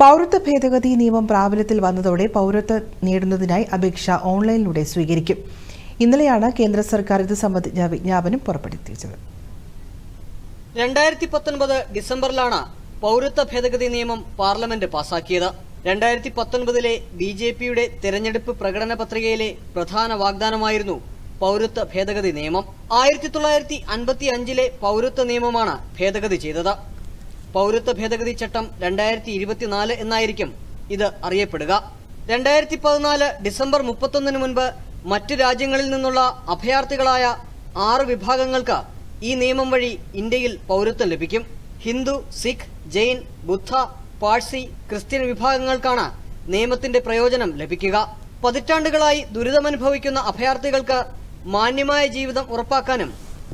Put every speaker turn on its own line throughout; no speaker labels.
പൗരത്വ ഭേദഗതി നിയമം പ്രാബല്യത്തിൽ വന്നതോടെ പൗരത്വം നേടുന്നതിനായി അപേക്ഷ ഓൺലൈനിലൂടെ സ്വീകരിക്കും. ഇന്നലെയാണ് കേന്ദ്ര സർക്കാർ ഇത് സംബന്ധിച്ച വിജ്ഞാപനം പുറപ്പെടുത്തിയത്
രണ്ടായിരത്തി പത്തൊൻപത് ഡിസംബറിലാണ് പൗരത്വ ഭേദഗതി നിയമം പാർലമെന്റ് പാസാക്കിയത്. രണ്ടായിരത്തി പത്തൊൻപതിലെ ബി ജെ പിയുടെ തെരഞ്ഞെടുപ്പ് പ്രകടന പത്രികയിലെ പ്രധാന വാഗ്ദാനമായിരുന്നു പൗരത്വ ഭേദഗതി നിയമം. ആയിരത്തി തൊള്ളായിരത്തി അൻപത്തി അഞ്ചിലെ പൗരത്വ നിയമമാണ് ഭേദഗതി ചെയ്തത്. പൗരത്വ ഭേദഗതി ചട്ടം രണ്ടായിരത്തി ഇരുപത്തിനാല് എന്നായിരിക്കും ഇത് അറിയപ്പെടുക. രണ്ടായിരത്തി പതിനാല് ഡിസംബർ മുപ്പത്തൊന്നിന് മുൻപ് മറ്റു രാജ്യങ്ങളിൽ നിന്നുള്ള അഭയാർത്ഥികളായ ആറ് വിഭാഗങ്ങൾക്ക് ഈ നിയമം വഴി ഇന്ത്യയിൽ പൗരത്വം ലഭിക്കും. ഹിന്ദു സിഖ് ജെയിൻ ബുദ്ധ പാഴ്സി ക്രിസ്ത്യൻ വിഭാഗങ്ങൾക്കാണ് നിയമത്തിന്റെ പ്രയോജനം ലഭിക്കുക. പതിറ്റാണ്ടുകളായി ദുരിതമനുഭവിക്കുന്ന അഭയാർത്ഥികൾക്ക് മാന്യമായ ജീവിതം ഉറപ്പാക്കാനും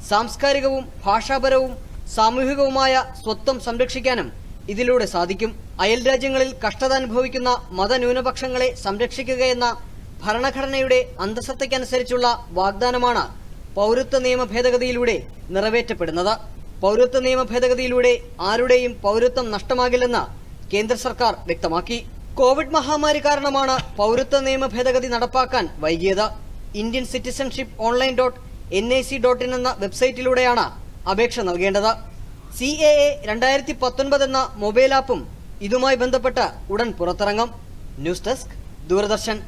സാംസ്കാരികവും ഭാഷാപരവും സാമൂഹികവുമായ സ്വത്വം സംരക്ഷിക്കാനും ഇതിലൂടെ സാധിക്കും. അയൽ രാജ്യങ്ങളിൽ കഷ്ടത അനുഭവിക്കുന്ന മതന്യൂനപക്ഷങ്ങളെ സംരക്ഷിക്കുകയെന്ന ഭരണഘടനയുടെ അന്തസത്തയ്ക്കനുസരിച്ചുള്ള വാഗ്ദാനമാണ് പൗരത്വ നിയമ ഭേദഗതിയിലൂടെ നിറവേറ്റപ്പെടുന്നത്. പൗരത്വ നിയമ ഭേദഗതിയിലൂടെ ആരുടെയും പൗരത്വം നഷ്ടമാകില്ലെന്ന് കേന്ദ്ര സർക്കാർ വ്യക്തമാക്കി. കോവിഡ് മഹാമാരി കാരണമാണ് പൗരത്വ നിയമ ഭേദഗതി നടപ്പാക്കാൻ വൈകിയത്. Indian citizenship online dot N I C dot in എന്ന വെബ്സൈറ്റിലൂടെയാണ് അപേക്ഷ നൽകേണ്ടത്. സി എ എ രണ്ടായിരത്തി പത്തൊൻപത് എന്ന മൊബൈൽ ആപ്പും ഇതുമായി ബന്ധപ്പെട്ട് ഉടൻ പുറത്തിറങ്ങും. News desk Doordarshan.